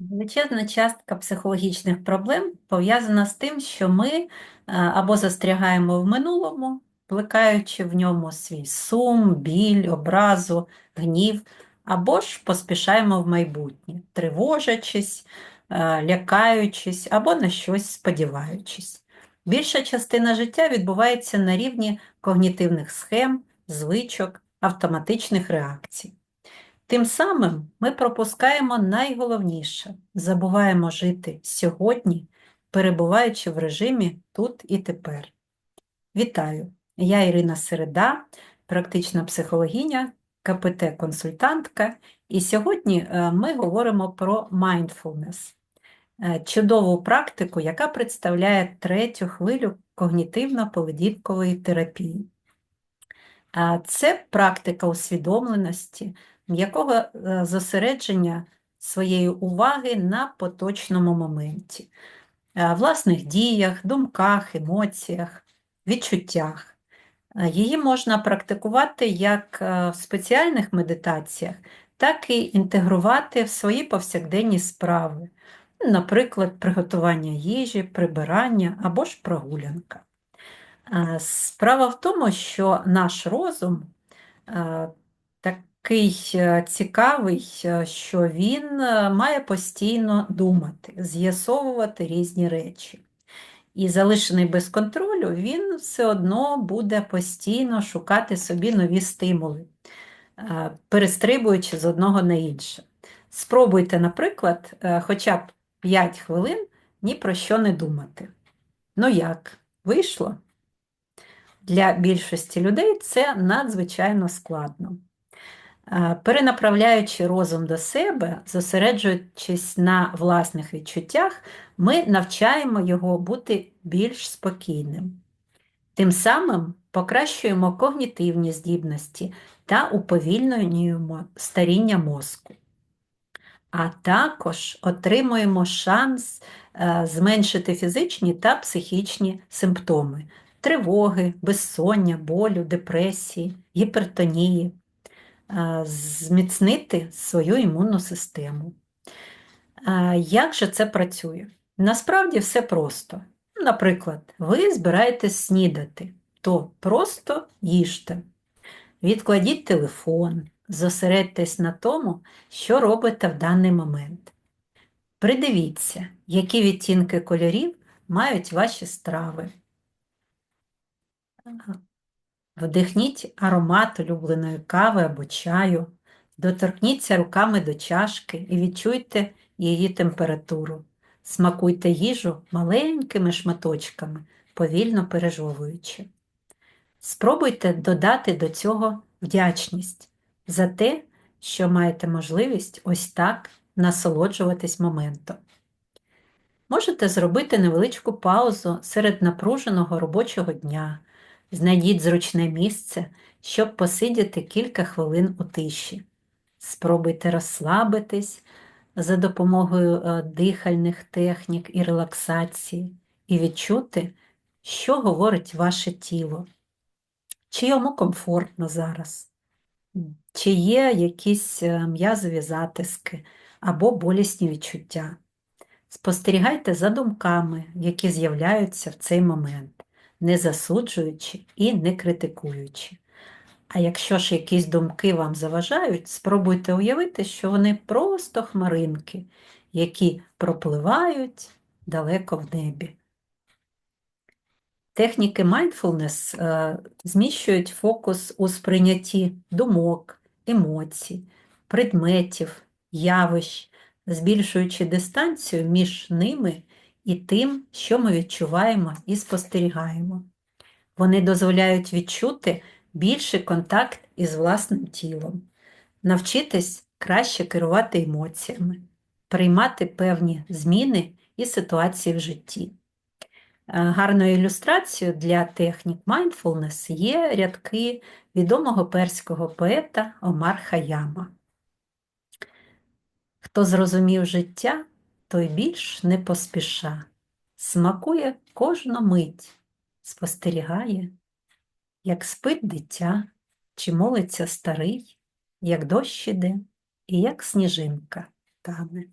Величезна частка психологічних проблем пов'язана з тим, що ми е, або застрягаємо в минулому, плекаючи в ньому свій сум, біль, образу, гнів, або ж поспішаємо в майбутнє, тривожачись, е, лякаючись або на щось сподіваючись. Більша частина життя відбувається на рівні когнітивних схем, звичок, автоматичних реакцій. Тим самим ми пропускаємо найголовніше, забуваємо жити сьогодні, перебуваючи в режимі тут і тепер. Вітаю! Я Ірина Середа, практична психологиня, КПТ-консультантка, і сьогодні е, ми говоримо про mindfulness, е, чудову практику, яка представляє третю хвилю когнітивно-поведінкової терапії. Це практика усвідомленості, м'якого е, зосередження своєї уваги на поточному моменті, е, власних діях, думках, емоціях, відчуттях. Е, Її можна практикувати як в спеціальних медитаціях, так і інтегрувати в свої повсякденні справи, наприклад, приготування їжі, прибирання або ж прогулянка. Справа в тому, що наш розум такий е, цікавий, е, що він е, має постійно думати, з'ясовувати різні речі. І залишений без контролю, він все одно буде постійно шукати собі нові стимули, перестрибуючи з одного на інше. Спробуйте, наприклад, хоча б 5 хвилин ні про що не думати. Ну як, вийшло? Для більшості людей це надзвичайно складно. Перенаправляючи розум до себе, зосереджуючись на власних відчуттях, ми навчаємо його бути більш спокійним. Тим самим покращуємо когнітивні здібності та уповільнюємо старіння мозку. А також отримуємо шанс е, зменшити фізичні та психічні симптоми тривоги, безсоння, болю, депресії, гіпертонії зміцнити свою імунну систему. Як же це працює? Насправді все просто. Наприклад, ви збираєтесь снідати, то просто їжте. Відкладіть телефон, зосередьтесь на тому, що робите в даний момент. Придивіться, які відтінки кольорів мають ваші страви. Вдихніть аромат улюбленої кави або чаю, доторкніться руками до чашки і відчуйте її температуру. Смакуйте їжу маленькими шматочками, повільно пережовуючи. Спробуйте додати до цього вдячність за те, що маєте можливість ось так насолоджуватись моментом. Можете зробити невеличку паузу серед напруженого робочого дня. Знайдіть зручне місце, щоб посидіти кілька хвилин у тиші. Спробуйте розслабитись за допомогою е, дихальних технік і релаксації, і відчути, що говорить ваше тіло, чи йому комфортно зараз, чи є якісь е, м'язові затиски або болісні відчуття. Спостерігайте за думками, які з'являються в цей момент не засуджуючи і не критикуючи. А якщо ж якісь думки вам заважають, спробуйте уявити, що вони просто хмаринки, які пропливають далеко в небі. Техніки mindfulness е, зміщують фокус у сприйнятті думок, емоцій, предметів, явищ, збільшуючи дистанцію між ними і тим, що ми відчуваємо і спостерігаємо. Вони дозволяють відчути більший контакт із власним тілом, навчитись краще керувати емоціями, приймати певні зміни і ситуації в житті. Е, гарною ілюстрацією для технік mindfulness є рядки відомого перського поета Омар Хаяма. Хто зрозумів життя, той більш не поспіша, смакує кожну мить, спостерігає, як спить дитя, чи молиться старий, як дощ іде і як сніжинка тане.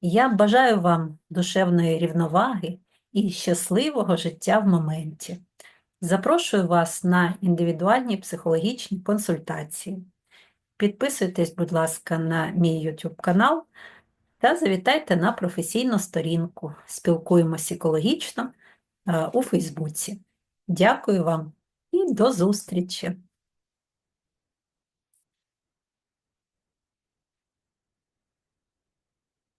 Я бажаю вам душевної рівноваги і щасливого життя в моменті. Запрошую вас на індивідуальні психологічні консультації. Підписуйтесь, будь ласка, на мій YouTube канал та завітайте на професійну сторінку. Спілкуємося екологічно е, у Фейсбуці. Дякую вам і до зустрічі!